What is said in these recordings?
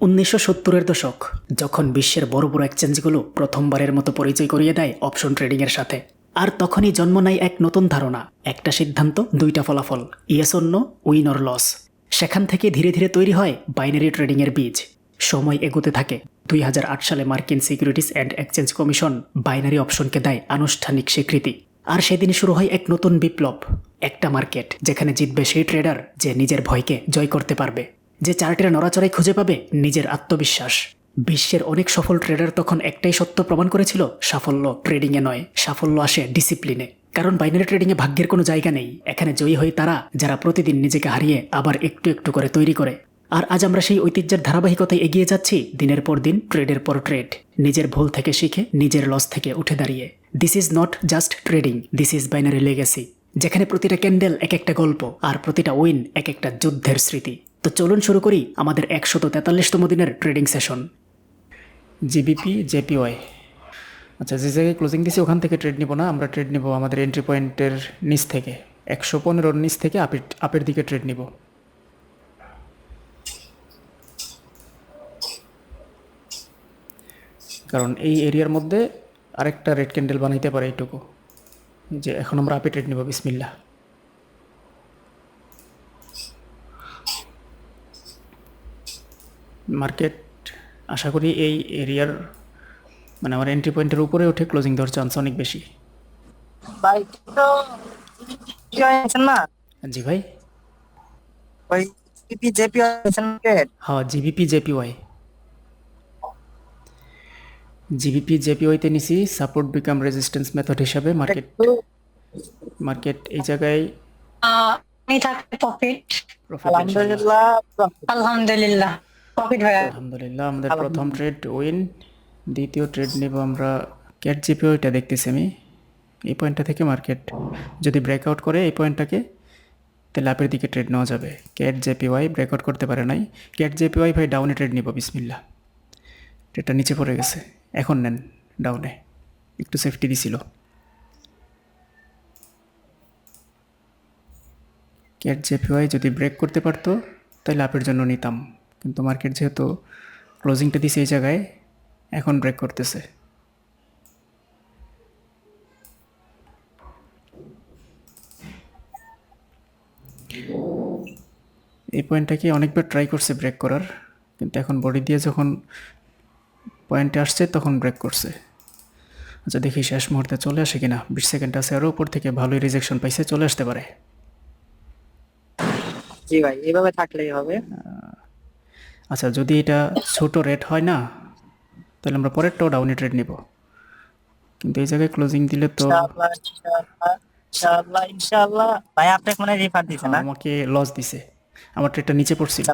উনিশশো সত্তরের দশক, যখন বিশ্বের বড় বড় এক্সচেঞ্জগুলো প্রথমবারের মতো পরিচয় করিয়ে দেয় অপশন ট্রেডিংয়ের সাথে। আর তখনই জন্ম নেয় এক নতুন ধারণা, একটা সিদ্ধান্ত, দুইটা ফলাফল ইয়েস অন্য উইন অর লস সেখান থেকে ধীরে ধীরে তৈরি হয় বাইনারি ট্রেডিংয়ের বীজ। সময় এগোতে থাকে। দুই হাজার আট সালে মার্কিন securities and exchange commission binary অপশনকে দেয় আনুষ্ঠানিক স্বীকৃতি। আর সেদিন শুরু হয় এক নতুন বিপ্লব, একটা মার্কেট, যেখানে জিতবে সেই ট্রেডার যে নিজের ভয়কে জয় করতে পারবে। যে চার্টের নড়াচড়াই খুঁজে পাবে নিজের আত্মবিশ্বাস। বিশ্বের অনেক সফল ট্রেডার তখন একটাই সত্য প্রমাণ করেছিল, সাফল্য ট্রেডিংয়ে নয়, সাফল্য আসে ডিসিপ্লিনে কারণ বাইনারি ট্রেডিংয়ে ভাগ্যের কোনো জায়গা নেই, এখানে জয়ী হয়ে তারা, যারা প্রতিদিন নিজেকে হারিয়ে আবার একটু একটু করে তৈরি করে। আর আজ আমরা সেই ঐতিহ্যের ধারাবাহিকতায় এগিয়ে যাচ্ছি, দিনের পর দিন ট্রেডের পর ট্রেড নিজের ভুল থেকে শিখে, নিজের লস থেকে উঠে দাঁড়িয়ে। This is not just trading this is binary legacy যেখানে প্রতিটা ক্যান্ডেল এক একটা গল্প, আর প্রতিটা উইন এক একটা যুদ্ধের স্মৃতি। তো চলুন শুরু করি আমাদের একশত তেতাল্লিশতম দিনের ট্রেডিং সেশন। জিবিপি জেপিওয়াই আচ্ছা যে জায়গায় ক্লোজিং দিছি, ওখান থেকে ট্রেড নিব না, আমরা ট্রেড নিব আমাদের এন্ট্রি পয়েন্টের নিচ থেকে। একশো পনেরোর নিচ থেকে আপের আপের দিকে ট্রেড নিব। কারণ এই এরিয়ার মধ্যে আরেকটা রেড ক্যান্ডেল বানাইতে পারে এইটুকু। যে এখন আমরা আপে ট্রেড নিব বিসমিল্লা মার্কেট আশা করি এই এরিয়ার মানে আমার এন্ট্রি পয়েন্টের উপরে উঠে ক্লোজিং দেওয়ার চান্স অনেক বেশি। ভাই তো না? জি ভাই। পিপি জেপি আছেন হ্যাঁ জিবিপি জেপিওয়াই। জিবিপি জেপিওয়াইতে নিছি সাপোর্ট বিকাম রেজিস্ট্যান্স মেথড হিসাবে মার্কেট মার্কেট এই জায়গায় আমি থাকি প্রফিট আলহামদুলিল্লাহ আলহামদুলিল্লাহ। আলহামদুলিল্লাহ আমাদের প্রথম ট্রেড উইন দ্বিতীয় ট্রেড নেব আমরা। ক্যাট জিপিও এটা দেখতেছি আমি। এই পয়েন্টটা থেকে মার্কেট যদি ব্রেকআউট করে এই পয়েন্টটাকে তাহলে আপের দিকে ট্রেড নেওয়া যাবে। ক্যাট জেপিওয়াই ব্রেকআউট করতে পারে নাই। ক্যাট জেপিওয়াই ভাই ডাউনে ট্রেড নিব বিসমিল্লা ট্রেডটা নিচে পড়ে গেছে। এখন নেন ডাউনে একটু সেফটি দিছিল। ক্যাট জেপিওয়াই যদি ব্রেক করতে পারতো তাহলে আপের জন্য নিতাম। কিন্তু মার্কেট যেহেতু ক্লোজিংটা দিছে এই জায়গায় এখন ব্রেক করতেছে। এই পয়েন্টটাকে অনেকবার ট্রাই করছে ব্রেক করার কিন্তু এখন বডি দিয়ে যখন পয়েন্টে আসছে তখন ব্রেক করছে। আচ্ছা দেখি শেষ মুহূর্তে চলে আসে কিনা। বিশ সেকেন্ড আছে আরও উপর থেকে ভালোই রিজেকশন পাইছে চলে আসতে পারে। জি ভাই এইভাবে থাকলেই হবে। আচ্ছা যদি এটা ছোট রেট হয় না তাহলে আমরা পরেরটাও ডাউনে ট্রেড নিব। কিন্তু এই জায়গায় ক্লোজিং দিলে তো ইনশাআল্লাহ ইনশাআল্লাহ ভাই আপনি মানে রিফান্ড দিছেন না? আমাকে লস দিছে। আমার ট্রেডটা নিচে পড়ছিল।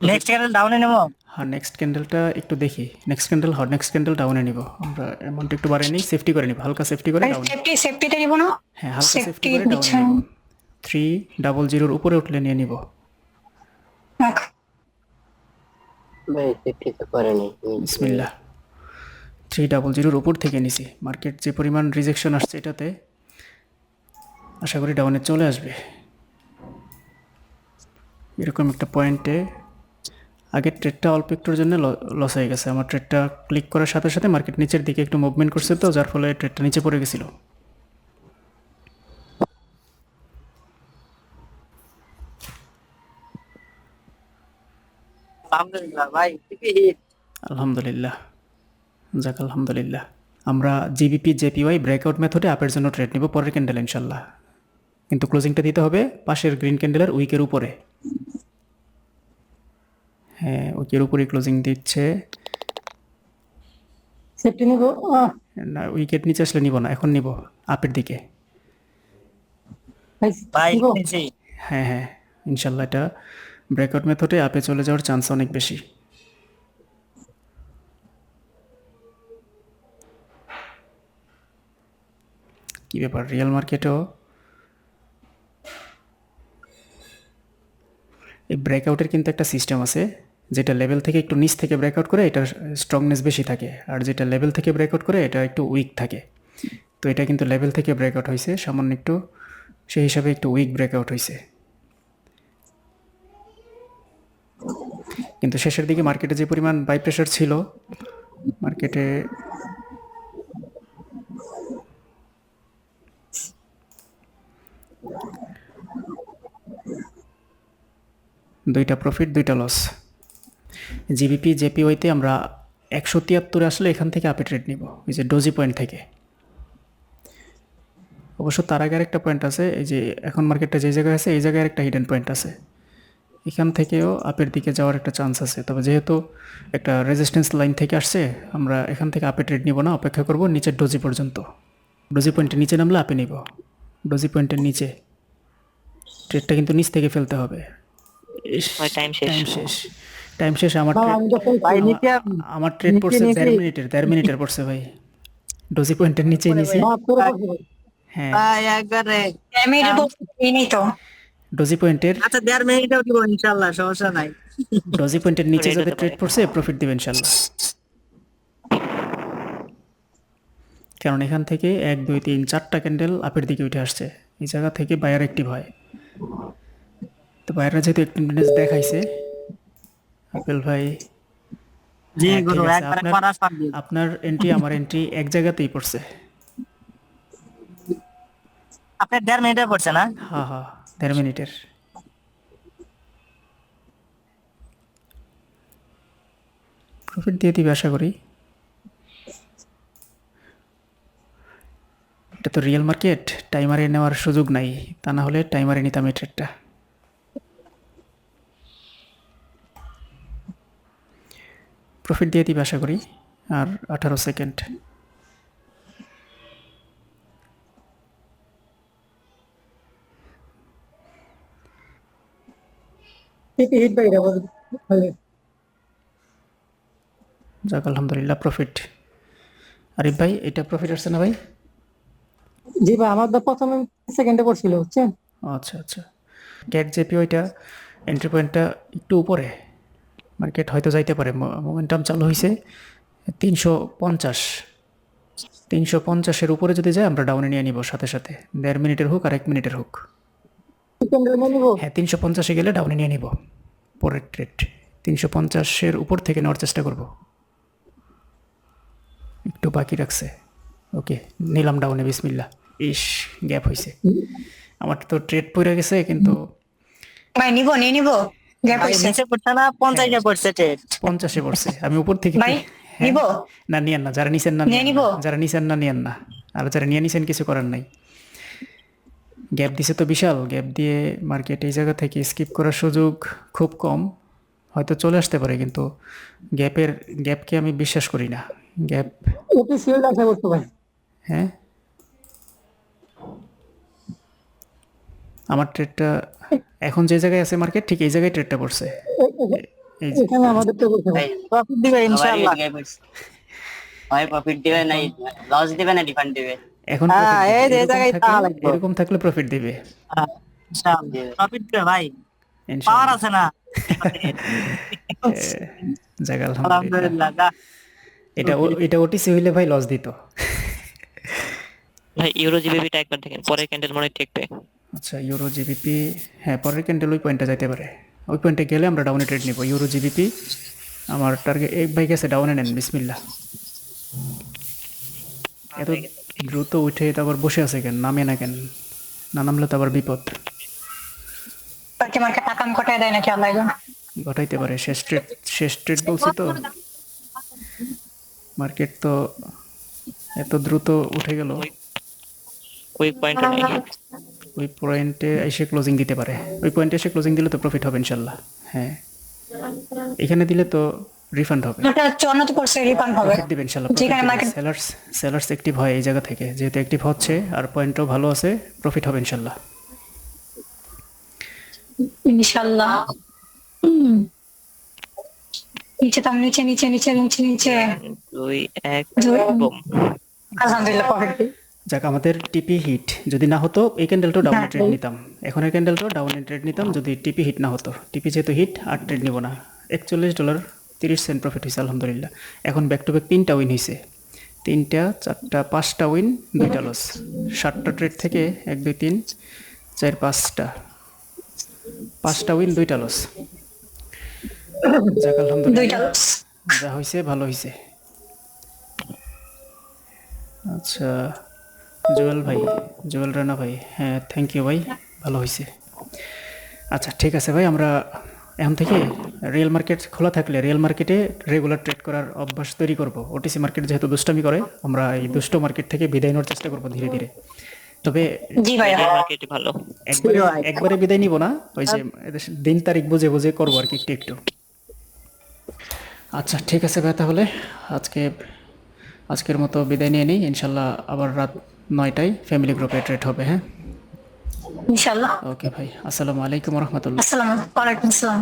নেক্সট ক্যান্ডেল ডাউনে নেব? হ্যাঁ নেক্সট ক্যান্ডেলটা একটু দেখি। নেক্সট ক্যান্ডেল হ্যাঁ নেক্সট ক্যান্ডেল ডাউনে নিব। আমরা অ্যামাউন্ট একটু বাড়িয়ে নিই সেফটি করে নিব। হালকা সেফটি করে ডাউন সেফটি নিব। না? হ্যাঁ হালকা সেফটি করে ডাউনে নিব। থ্রি ডাবল জিরোর উপরে উঠলে নিয়ে নিব। থ্রি ডাবল জিরোর উপর থেকে নিছি। মার্কেট যে পরিমাণ রিজেকশন আসছে এটাতে, আশা করি ডাউনে চলে আসবে। এরকম একটা পয়েন্টে আগের ট্রেডটা অল্প একটুর জন্য লস হয়ে গেছে। আমার ট্রেডটা ক্লিক করার সাথে সাথে মার্কেট নিচের দিকে একটু মুভমেন্ট করছে তো, যার ফলে ট্রেডটা নিচে পড়ে গেছিল। আলহামদুলিল্লাহ ভাই আলহামদুলিল্লাহ। যাক আলহামদুলিল্লাহ। আমরা জিবিপি জেপিওয়াই ব্রেকআউট মেথডে আপের জন্য ট্রেড নিব পরের ক্যান্ডেল ইনশাল্লাহ। কিন্তু ক্লোজিংটা দিতে হবে পাশের গ্রিন ক্যান্ডেলের উইকের উপরে। হ্যাঁ উইকের উপরেই ক্লোজিং দিচ্ছে। সেফটি নিব? না উইকেট নিচে আসলে নিব না এখন নিব আপের দিকে। হ্যাঁ হ্যাঁ ইনশাল্লাহ এটা ব্রেকআউট মেথডে আপে চলে যাওয়ার চান্স অনেক বেশি। কি ব্যাপার? রিয়েল মার্কেটেও এই ব্রেকআউটের কিন্তু একটা সিস্টেম আছে, যেটা লেভেল থেকে একটু নিচ থেকে ব্রেকআউট করে এটা স্ট্রংনেস বেশি থাকে, আর যেটা লেভেল থেকে ব্রেকআউট করে এটা একটু উইক থাকে। তো এটা কিন্তু লেভেল থেকে ব্রেকআউট হয়েছে সামান্য একটু, সেই হিসাবে একটু উইক ব্রেকআউট হয়েছে কিন্তু শেষের দিকে মার্কেটে যে পরিমাণ বাই প্রেশার ছিল মার্কেটে দুইটা প্রফিট দুইটা লস জিবিপি জেপিওয়াইতে আমরা একশো তিয়াত্তরে আসলে এখান থেকে আপে ট্রেড নিব এই যে ডোজি পয়েন্ট থেকে। অবশ্য তার আগে একটা পয়েন্ট আছে, এই যে এখন মার্কেটটা যে জায়গায় আছে, এই জায়গায় একটা হিডেন পয়েন্ট আছে। এখান থেকেও আপের দিকে যাওয়ার একটা চান্স আছে। তবে যেহেতু একটা রেজিস্ট্যান্স লাইন থেকে আসছে আমরা এখান থেকে আপে ট্রেড নিব না অপেক্ষা করব নিচের ডোজি পর্যন্ত। ডোজি পয়েন্টের নিচে নামলে আপে নিব। ডোজি পয়েন্টের নিচে। ট্রেডটা কিন্তু নিচ থেকে ফেলতে হবে। টাইম শেষ। টাইম শেষ। আমার নিচে আমার ট্রেড নিচে, পড়ছে নিচে। দেড় মিনিটের দেড় মিনিটের পড়ছে ভাই। ডোজি পয়েন্টের করে বসে। হ্যাঁ ভাই একবারে ডোজি পয়েন্টের আচ্ছা দেড় মিনিটেও দিব ইনশাল্লাহ সমস্যা নাই। ডোজি পয়েন্টের নিচে ট্রেড পড়ছে প্রফিট দিবেন ইনশাল্লাহ। কারণ এখান থেকে এক দুই তিন চারটা ক্যান্ডেল আপের দিকে উঠে আসছে। এই জায়গা থেকে বায়ার অ্যাক্টিভ হয়। তো বায়াররা যেহেতু অ্যাক্টিভনেস দেখাইছে আপেল ভাই জি হ্যাঁ, আপনার এন্ট্রি আমার এন্ট্রি এক জায়গাতেই পড়ছে। আপনার দেড় মিনিটে পড়ছে না? হ্যাঁ হ্যাঁ দেড় মিনিটের। প্রফিট দিয়ে দিবে আশা করি। এটা তো রিয়েল মার্কেট টাইমারে নেওয়ার সুযোগ নাই। তা না হলে টাইমারে নিতাম এই ট্রেডটা প্রফিট দিয়ে দিবে আশা করি, আর আঠারো সেকেন্ড হিট হিট যাক আলহামদুলিল্লাহ প্রফিট আরিফ ভাই এটা প্রফিট আসছে না ভাই? জি ভাই আমার প্রথমে সেকেন্ডে পড়ছিল বুঝছেন? আচ্ছা আচ্ছা। ক্যাট জেপি ওইটা এন্ট্রি পয়েন্টটা একটু উপরে। মার্কেট হয়তো যাইতে পারে মোমেন্টাম চালু হয়েছে তিনশো পঞ্চাশ। তিনশো পঞ্চাশের উপরে যদি যায় আমরা ডাউনে নিয়ে নিব সাথে সাথে। দেড় মিনিটের হোক আর এক মিনিটের হোক হ্যাঁ তিনশো পঞ্চাশে গেলে ডাউনে নিয়ে নিব। পরের ট্রেড তিনশো পঞ্চাশের উপর থেকে নেওয়ার চেষ্টা করব। একটু বাকি রাখছে। ওকে নিলাম ডাউনে বিসমিল্লা ইস গ্যাপ হয়েছে আমার তো ট্রেড পড়ে গেছে কিন্তু ভাই নিব নিয়ে নিব। গ্যাপ নিচে পড়ছে না আমি উপর থেকে ভাই হ্যাঁ। নিব। না নিয়েন না যারা নিছেন না নিয়ে নিব? যারা নিছেন না নিয়েন না। আর যারা নিয়ে নিছেন কিছু করার নাই। গ্যাপ দিছে তো বিশাল গ্যাপ দিয়ে মার্কেট এই জায়গা থেকে স্কিপ করার সুযোগ খুব কম হয়তো চলে আসতে পারে কিন্তু গ্যাপের গ্যাপকে আমি বিশ্বাস করি না। গ্যাপ ওটি শিল্ড আশা করতে ভাই হ্যাঁ? আমার ট্রেডটা এখন যে জায়গায় আছে মার্কেট ঠিক এই জায়গায় ট্রেডটা পড়ছে। এখানে আমাদের তো করতে ভাই প্রফিট দিবে ইনশাল্লাহ হয় প্রফিট দিবে না লস দিবে না রিফান্ড দিবে। এখন হ্যাঁ, এরকম থাকলে- প্রফিট দিবে। হ্যাঁ, প্রফিট দিবে ভাই। পাওয়ার আছে না। যাক আলহামদুলিল্লাহ। আলহামদুলিল্লাহ এটা এটা ওটিসি হইলে ভাই লস দিত। ভাই ইউরো জিবিপিটা একবার দেখেন পরের ক্যান্ডেল মনে ঠেকবে। আচ্ছা ইউরো জিবিপি হ্যাঁ পরের ক্যান্ডেল ওই পয়েন্টে যাইতে পারে। ওই পয়েন্টে গেলে আমরা ডাউনে ট্রেড নিব। ইউরো জিবিপি আমার টার্গেট এক ভাই গেছে ডাউনে নেন বিসমিল্লা এত দ্রুত উঠে তারপর বসে আছে কেন? নামে না কেন? না নামলে তো আবার বিপদ। তাকে মার্কে কটায় দেয় নাকি আল্লাহ ঘটাইতে পারে। শেষ ট্রেড শেষ ট্রেড বলছি তো। মার্কেট তো এত দ্রুত উঠে গেল। কুইক পয়েন্টও নেই। ওই পয়েন্টে এসে ক্লোজিং দিতে পারে। ওই পয়েন্টে এসে ক্লোজিং দিলে তো প্রফিট হবে ইনশাল্লাহ। হ্যাঁ। এখানে দিলে তো রিফান্ড হবে। চুয়ান্ন করছে রিফান্ড হবে। প্রফিট দিবে যেখানে মার্কেট সেলার্স সেলার্স অ্যাক্টিভ হয় এই জায়গা থেকে। যেহেতু অ্যাক্টিভ হচ্ছে আর পয়েন্টও ভালো আছে প্রফিট হবে ইনশাল্লাহ ইনশাল্লাহ নিচে তাম নিচে নিচে নিচে নিচে নিচে। দুই এক বুম আলহামদুলিল্লাহ প্রফিট যাক আমাদের টিপি হিট যদি না হতো এই ক্যান্ডেলটাও ডাউনে ট্রেড এই- নিতাম। এখনের ক্যান্ডেলটাও ডাউনে ট্রেড নিতাম যদি টিপি হিট না হতো। টিপি যেহেতু হিট আর ট্রেড নিব না। একচল্লিশ ডলার তিরিশ সেন্ট প্রফিট হয়েছে আলহামদুলিল্লাহ। এখন ব্যাক টু ব্যাক তিনটা উইন হয়েছে। তিনটা চারটা পাঁচটা উইন দুইটা লস সাতটা ট্রেড থেকে এক দুই তিন চার পাঁচটা। পাঁচটা উইন দুইটা লস যাক আলহামদুলিল্লাহ। যা হয়েছে ভালো হয়েছে। আচ্ছা জুয়েল ভাই জুয়েল রানা ভাই হ্যাঁ থ্যাংক ইউ ভাই ভালো হয়েছে। আচ্ছা ঠিক আছে ভাই আমরা এখন থেকে রিয়েল মার্কেট খোলা থাকলে রিয়েল মার্কেটে রেগুলার ট্রেড করার অভ্যাস তৈরি করব। ওটিসি মার্কেট যেহেতু দুষ্টামি করে আমরা এই দুষ্ট মার্কেট থেকে বিদায় নেওয়ার চেষ্টা করব ধীরে ধীরে। তবে জি ভাইয়া। মার্কেটে ভালো। একবারে একবারে বিদায় নিব না ওই যে দিন তারিখ বুঝে বুঝে করব আর কি একটু একটু। আচ্ছা ঠিক আছে ভাই তাহলে আজকে আজকের মতো বিদায় নিয়ে নিই। ইনশাল্লাহ আবার রাত নয়টায় ফ্যামিলি গ্রুপে ট্রেড হবে হ্যাঁ? ইনশাল্লাহ। ওকে ভাই আসসালামু আলাইকুম রহমতুল্লাহ। আসসালামু আলাইকুম। আসসালাম